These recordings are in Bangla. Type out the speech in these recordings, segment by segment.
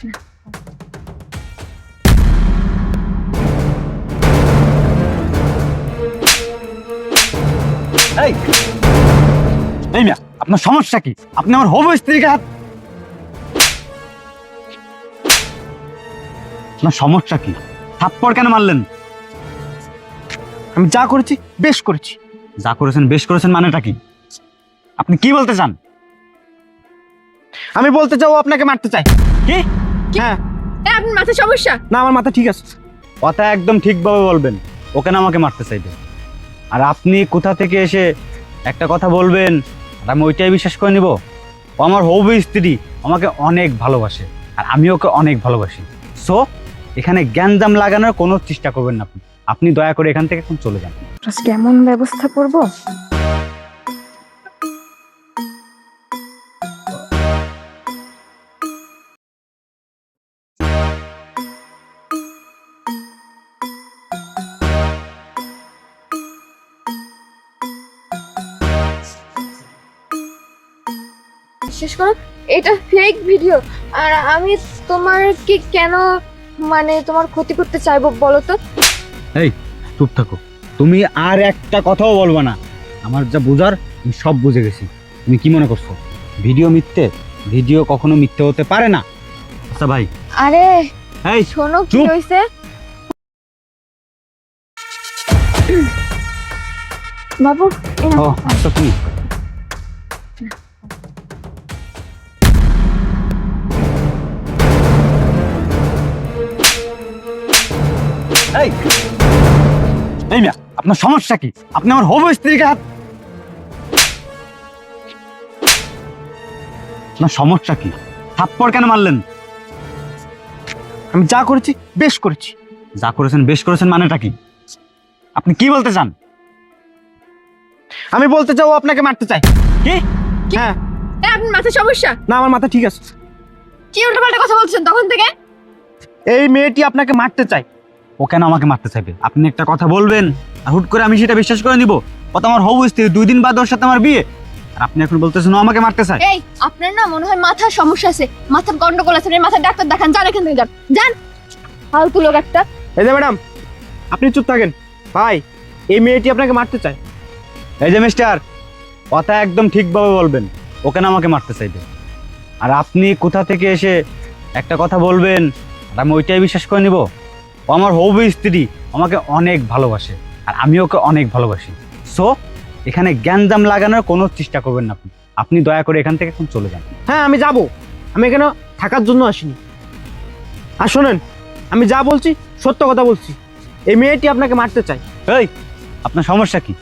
এই এই মিয়া, আপনার সমস্যা কি? আপনি আমার হবু স্ত্রীকে হাত আপনার সমস্যা কি? থাপ্পড় কেন মারলেন? আমি যা করেছি, বেশ করেছি। যা করেছেন, বেশ করেছেন মানেটা কি? আপনি কি বলতে চান? আমি বলতে চাও আপনাকে মারতে চাই কি? হ্যাঁ। আপনার মাথায় সমস্যা? না আমার মাথা ঠিক আছে। কথা একদম ঠিকভাবে বলবেন। ওকে না আমাকে মারতে চাইবে। আর আপনি কোথা থেকে এসে একটা কথা বলবেন আর আমি ওইটাই বিশ্বাস করে নিব? ও আমার হবু স্ত্রী আমাকে অনেক ভালোবাসে আর আমি ওকে অনেক ভালোবাসি। সো এখানে জ্ঞানদাম লাগানোর কোনো চেষ্টা করবেন না আপনি। আপনি দয়া করে এখান থেকে এখন চলে যান। আজকে এমন ব্যবস্থা করব? বিশেষ করে। এটা ফেক ভিডিও আর আমি তোমার কি কেন মানে তোমার ক্ষতি করতে চাইব বলো তো? এই চুপ থাকো। তুমি আর একটা কথাও বলব না। আমার যা বোঝার আমি সব বুঝে গেছি। তুমি কি মনে করছ? ভিডিও মিথ্যে? ভিডিও কখনো মিথ্যে হতে পারে না? আচ্ছা ভাই। আরে এই শোনো কি চুপ। হয়েছে বাবু এই নাও। ও আচ্ছা তুমি। এই। এই মিয়া আপনার সমস্যা কি? আপনি আমার হবু স্ত্রীকে হাত আপনার সমস্যা কি? থাপ্পড় কেন মারলেন? আমি যা করেছি বেশ করেছি। যা করেছেন বেশ করেছেন মানেটা কি? আপনি কি বলতে চান? আমি বলতে চাও আপনাকে মারতে চাই কি? হ্যাঁ। আপনার মাথায় সমস্যা? না আমার মাথা ঠিক আছে। কি উল্টোপাল্টা কথা বলছেন তখন থেকে? এই মেয়েটি আপনাকে মারতে চাই ও কেন আমাকে মারতে চাইবে? আপনি একটা কথা বলবেন আর হুট করে আমি সেটা বিশ্বাস করে নিব। কত আমার হবু স্ত্রী দুই দিন বাদ ওর সাথে আমার বিয়ে। আর আপনি এখন বলতেছেন ও আমাকে মারতে চায়। এই আপনার না মনে হয় মাথার সমস্যা আছে। মাথার গন্ডগোল আছে আপনি মাথার ডাক্তার দেখান যান এখান থেকে যান। যান। ফালতু লোক একটা। এই যে ম্যাডাম আপনি চুপ থাকেন। ভাই এই মেয়েটি আপনাকে মারতে চায়। এই যে মিস্টার কথা একদম ঠিকভাবে বলবেন। ও কেন আমাকে মারতে চাইবে? আর আপনি কোথা থেকে এসে একটা কথা বলবেন আর আমি ওইটাই বিশ্বাস করে নিব? ও আমার হবু স্ত্রী আমাকে অনেক ভালোবাসে আর আমি ওকে অনেক ভালোবাসি। সো এখানে জ্ঞানদাম লাগানোর কোনো চেষ্টা করবেন না আপনি। আপনি দয়া করে এখান থেকে এখন চলে যান। হ্যাঁ আমি যাব। আমি এখানে থাকার জন্য আসিনি। আর শোনেন আমি যা বলছি সত্য কথা বলছি। এই মেয়েটি আপনাকে মারতে চাই এই আপনার সমস্যা কি?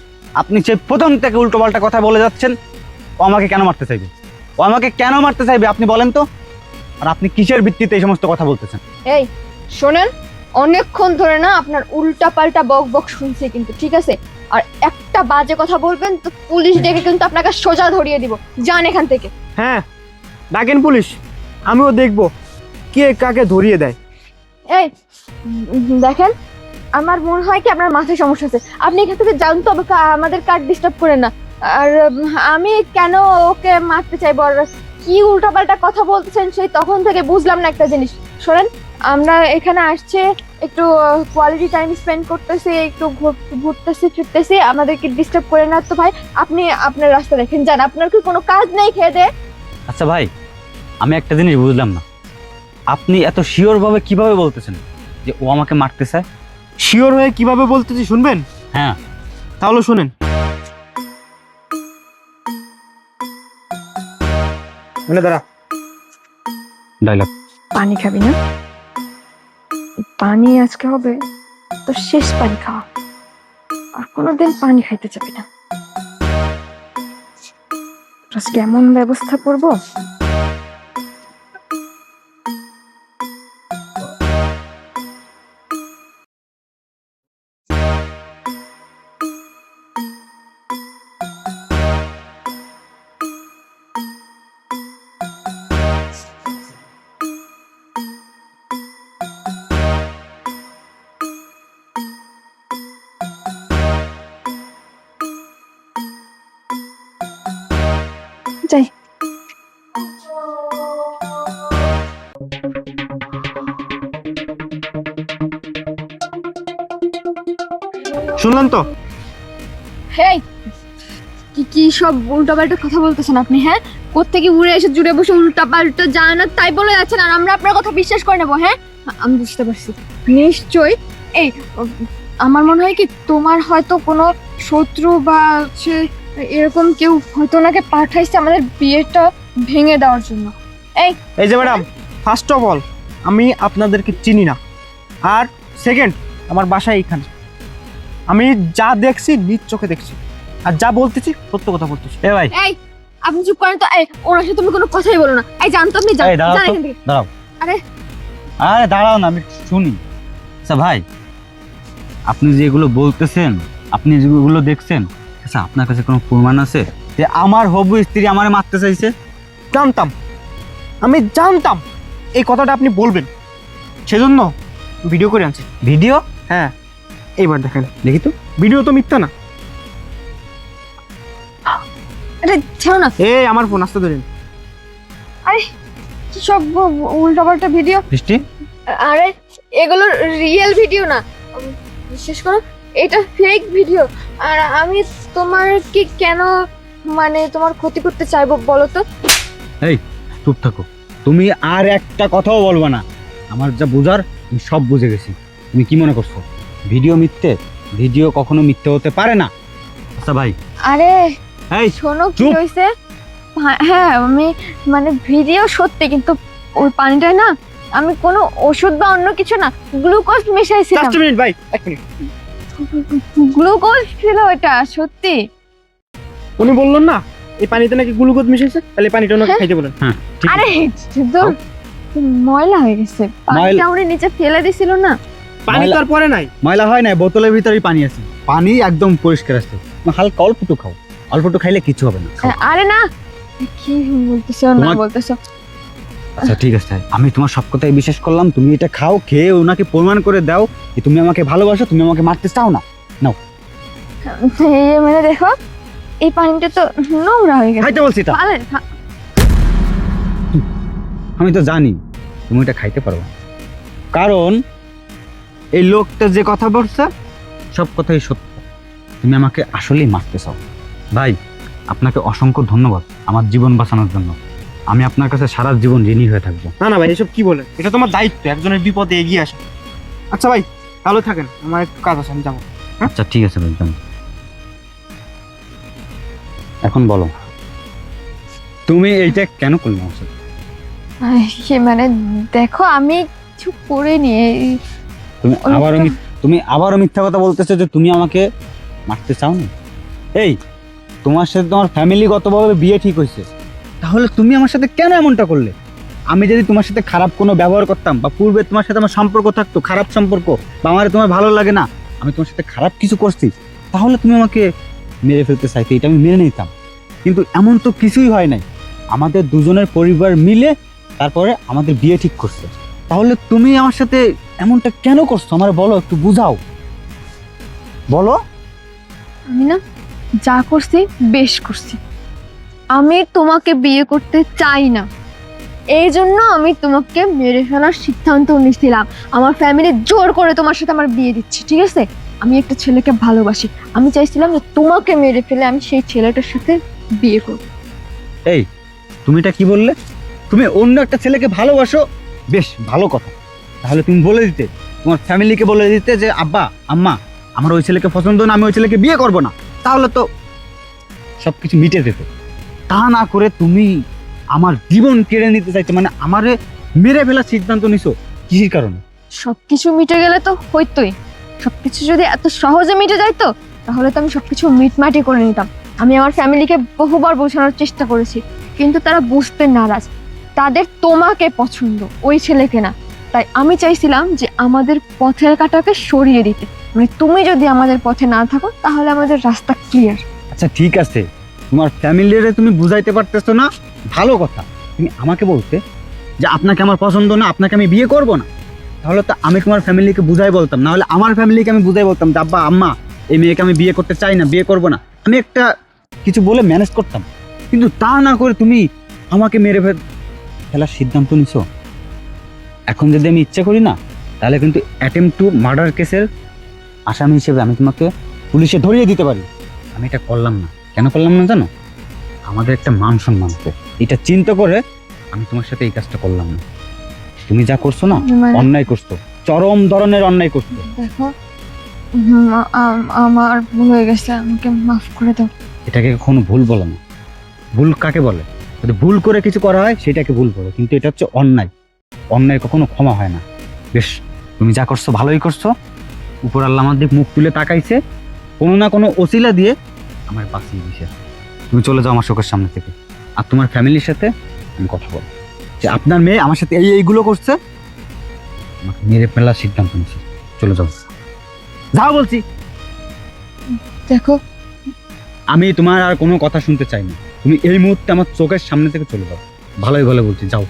আপনি সে প্রথম থেকে উল্টোপাল্টা কথা বলে যাচ্ছেন ও আমাকে কেন মারতে চাইবে? ও আমাকে কেন মারতে চাইবে আপনি বলেন তো? আর আপনি কিসের ভিত্তিতে এই সমস্ত কথা বলতেছেন? এই শোনেন অনেকক্ষণ ধরে না আপনার উল্টা পাল্টা বক বক শুনছি কিন্তু ঠিক আছে? আর একটা বাজে কথা বলবেন তো পুলিশ ডেকে কিন্তু আপনাকে সোজা ধরিয়ে দিব। যান এখান থেকে। হ্যাঁ ডাকেন পুলিশ আমিও দেখব কে কাকে ধরিয়ে দেয়। এই দেখেন আমার মনে হয় কি আপনার মাথায় সমস্যা আছে। আপনি এখান থেকে যান তো আমাদের কার্ড ডিস্টার্ব করেন না। আর আমি কেন ওকে মারতে চাইব? আর কি উল্টাপাল্টা কথা বলতেছেন সেই তখন থেকে বুঝলাম না একটা জিনিস। শোনেন আমরা এখানে আসছে একটু কোয়ালিটি টাইম স্পেন্ড করতেছি একটু ঘুর- ঘুরতেছি ফিরতেছি আমাদেরকে ডিস্টার্ব করে না। তো ভাই আপনি আপনার রাস্তা দেখেন যান আপনার কি কোনো কাজ নেই খেয়ে দে আচ্ছা ভাই আমি একটা জিনিস বুঝলাম না। আপনি এত শিওর ভাবে কীভাবে বলতেছেন যে ও আমাকে মারতে চায়? শিওর হয়ে কীভাবে বলতেছি শুনবেন? হ্যাঁ। তাহলে শুনেন। মানে দাঁড়া। ডায়লগ পানি খাবি না? পানি আজকে হবে, তো শেষ পানি খাওয়া। আর কোনোদিন পানি খাইতে যাবি না। আজকে এমন ব্যবস্থা করব? যাই। শুনলেন তো। কি কি সব উল্টাপাল্টা কথা বলতেছেন আপনি হ্যাঁ? কোত্থেকে উড়ে এসে জুড়ে বসে উল্টাপাল্টা যা তাই বলে যাচ্ছেন আর আমরা আপনার কথা বিশ্বাস করে নেব হ্যাঁ? আমি বুঝতে পারছি। নিশ্চয়ই এই আমার মনে হয় কি তোমার হয়তো কোনো শত্রু বা হচ্ছে এরকম কেউ হয়তো ওনাকে পাঠাইছে আমাদের বিয়েটা ভেঙে দেওয়ার জন্য। এই এই যে ম্যাডাম ফার্স্ট অফ অল আমি আপনাদেরকে চিনি না। আর সেকেন্ড আমার বাসা এইখানে। আমি যা দেখছি নিজ চোখে দেখছি। আর যা বলতেছি সত্য কথা বলতেছি। এ ভাই। এই আপনি চুপ করেন তো। এই ওনার সাথে তুমি কোনো কথাই বলো না। এই জানতো আপনি? দাঁড়াও এখান থেকে। দাঁড়াও। আরে। আরে দাঁড়াও না আমি শুনি। আচ্ছা ভাই আপনি যেগুলো বলতেছেন আপনি যেগুলো দেখছেন আচ্ছা আপনার কাছে কোনো প্রমাণ আছে? যে আমার হবু স্ত্রী আমারে মারতে চাইছে? জানতাম। আমি জানতাম। এই কথাটা আপনি বলবেন। সেজন্য ভিডিও করে আনছি। ভিডিও? হ্যাঁ। এইবার দেখেন দেখি তো। ভিডিও তো মিথ্যা না। আরে ছাড়ো না। এই আমার ফোন আসতে ধরেন কি সব উল্টাপাল্টা ভিডিও? বৃষ্টি? আরে এগুলো রিয়েল ভিডিও না। বিশ্বাস করো। এটা ফেক ভিডিও আর আমি তোমার কি কেন মানে তোমার ক্ষতি করতে চাইব বলো তো? এই চুপ থাকো। তুমি আর একটা কথাও বলবা না। আমার যা বোঝার আমি সব বুঝে গেছি। তুমি কি মনে করছ? ভিডিও মিথ্যে? ভিডিও কখনো মিথ্যে হতে পারে না? আচ্ছা ভাই। আরে এই শোনো কি চুপ। হয়েছে? হ্যাঁ আমি মানে ভিডিও সত্যি কিন্তু ওই পানিটায় না আমি কোনো ওষুধ বা অন্য কিছু না গ্লুকোজ মিশাইছিলাম। জাস্ট মিনিট ভাই এক মিনিট গ্লুকোজ ছিল এটা সত্যি। উনি বললেন না এই পানিতে নাকি গ্লুকোজ মিশিয়েছে তাহলে পানিটা ওনাকে হ্যাঁ। খাইতে বলেন। হ্যাঁ আরে দূর ময়লা হয়ে গেছে। পানিটা উনি নিচে ফেলে দিছিল না। পানি তো আর পরে নাই। ময়লা হয় না বোতলের ভিতরেই পানি আছে। পানি একদম পরিষ্কার আছে। হালকা অল্প একটু খাও। অল্প একটু খাইলে কিছু হবে না। আরে না কি বলতেছো না বলতেছো। আচ্ছা ঠিক আছে আমি তোমার সব কথাই বিশ্বাস করলাম তুমি এটা খাও খেয়ে ওনাকে প্রমাণ করে দাও যে তুমি আমাকে ভালোবাসো তুমি আমাকে মারতে চাও না। এই মানে দেখো এই পানিটা তো নোংরা হয়ে গেছে। খাইতে বলছি এটা। আমি তো জানি তুমি এটা খাইতে পারো। কারণ এই লোকটা যে কথা বলছে সব কথাই সত্য। তুমি আমাকে আসলেই মারতে চাও। ভাই আপনাকে অসংখ্য ধন্যবাদ আমার জীবন বাঁচানোর জন্য। আমি আপনার কাছে সারা জীবন ঋণী হয়ে থাকব। না না ভাই এসব কি বলে? এটা তোমার দায়িত্ব একজনের বিপদে এগিয়ে আসা। আচ্ছা ভাই ভালো থাকেন আমার একটু কাজ আছে আমি যাব। আচ্ছা ঠিক আছে ভাই যান। এখন বলো তুমি এইটা কেন করলে আমার সাথে? সে মানে দেখো আমি কিছু করিনি এই- তুমি ওই আবারও মিথ- তুমি আবারও মিথ্যা কথা বলতেছো যে তুমি আমাকে মারতে চাও না এই তোমার সাথে তোমার ফ্যামিলিগতভাবে বিয়ে ঠিক হয়েছে। তাহলে তুমি আমার সাথে কেন এমনটা করলে? আমি যদি তোমার সাথে খারাপ কোনো ব্যবহার করতাম বা পূর্বে তোমার সাথে আমার সম্পর্ক থাকতো, খারাপ সম্পর্ক বা আমার তোমার ভালো লাগে না, আমি তোমার সাথে খারাপ কিছু করছি, তাহলে তুমি আমাকে মেরে ফেলতে চাইতে, এটা আমি মেনে নিতাম। কিন্তু এমন তো কিছুই হয় নাই। আমাদের দুজনের পরিবার মিলে তারপরে আমাদের বিয়ে ঠিক করছে। তাহলে তুমি আমার সাথে এমনটা কেন করছ? আমার বলো, একটু বুঝাও। বলো। আমি না যা করছি, বেশ করছি। আমি তোমাকে বিয়ে করতে চাই না। এই জন্য আমি তোমাকে মেরে ফেলার সিদ্ধান্ত নিয়েছিলাম। আমার ফ্যামিলি জোর করে তোমার সাথে আমার বিয়ে দিচ্ছে, ঠিক আছে? আমি একটা ছেলেকে ভালোবাসি। আমি চাইছিলাম যে তোমাকে মেরে ফেলে আমি সেই ছেলেটার সাথে বিয়ে করব। এই, তুমি এটা কি বললে? তুমি অন্য একটা ছেলেকে ভালোবাসো? বেশ, ভালো কথা। তাহলে তুমি বলে দিতে। তোমার ফ্যামিলিকে বলে দিতে যে, আব্বা, আম্মা, আমার ওই ছেলেকে পছন্দ না, আমি ওই ছেলেকে বিয়ে করব না। তাহলে তো সব কিছু মিটে যেত। তা না করে তুমি আমার জীবন কেড়ে নিতে চাইছো মানে আমারে মেরে ফেলার সিদ্ধান্ত নিছো কিসের কারণে? সবকিছু মিটে গেলে তো হইতোই। সবকিছু যদি এত সহজে মিটে যাইতো তাহলে তো আমি সবকিছু মিটমাটি করে নিতাম। আমি আমার ফ্যামিলিকে বহুবার বোঝানোর চেষ্টা করেছি কিন্তু তারা বুঝতে নারাজ। তাদের তোমাকে পছন্দ ওই ছেলেকে না। তাই আমি চাইছিলাম যে আমাদের পথের কাটাকে সরিয়ে দিতে। মানে তুমি যদি আমাদের পথে না থাকো তাহলে আমাদের রাস্তা ক্লিয়ার আচ্ছা ঠিক আছে। তোমার ফ্যামিলিরে তুমি বুঝাইতে পারতেছো না, ভালো কথা। তুমি আমাকে বলতে যে আপনাকে আমার পছন্দ না, আপনাকে আমি বিয়ে করব না। তাহলে তো আমি তোমার ফ্যামিলিকে বুঝাই বলতাম। না হলে আমার ফ্যামিলিকে আমি বুঝাই বলতাম যে, আব্বা, আম্মা, এই মেয়েকে আমি বিয়ে করতে চাই না, বিয়ে করব না। আমি একটা কিছু বলে ম্যানেজ করতাম। কিন্তু তা না করে তুমি আমাকে মেরে ফেল ফেলার সিদ্ধান্ত নিছো। এখন যদি আমি ইচ্ছা করি না, তাহলে কিন্তু অ্যাটেম্প টু মার্ডার কেসের আসামি হিসেবে আমি তোমাকে পুলিশে ধরিয়ে দিতে পারি। আমি এটা করলাম না। কেন করলাম না জানো? আমাদের একটা মান সম্মান আছে। এটা চিন্তা করে আমি তোমার সাথে এই কাজটা করলাম না। তুমি যা করছ না মানে? অন্যায় করছ। চরম ধরনের অন্যায় করছ। দেখো আমার ভুল হয়ে গেছে আমাকে মাফ করে দাও। এটাকে কখনো ভুল বলে না। ভুল কাকে বলে? যদি ভুল করে কিছু করা হয় সেটাকে ভুল বলে। কিন্তু এটা হচ্ছে অন্যায়। অন্যায় কখনো ক্ষমা হয় না। বেশ তুমি যা করছ ভালোই করছ। উপর আল্লাহ আমার দিক মুখ তুলে তাকাইছে। কোনো না কোনো ওসিলা দিয়ে আমার বাঁচিয়ে দিছে তুমি চলে যাও আমার চোখের সামনে থেকে। আর তোমার ফ্যামিলির সাথে আমি কথা বলব। যে আপনার মেয়ে আমার সাথে এই এইগুলো করছে আমাকে মেরে ফেলার সিদ্ধান্ত নিচ্ছে চলে যাও। যাও বলছি। দেখো। আমি তোমার আর কোনো কথা শুনতে চাই না। তুমি এই মুহূর্তে আমার চোখের সামনে থেকে চলে যাও। ভালোই ভালো বলছি। যাও।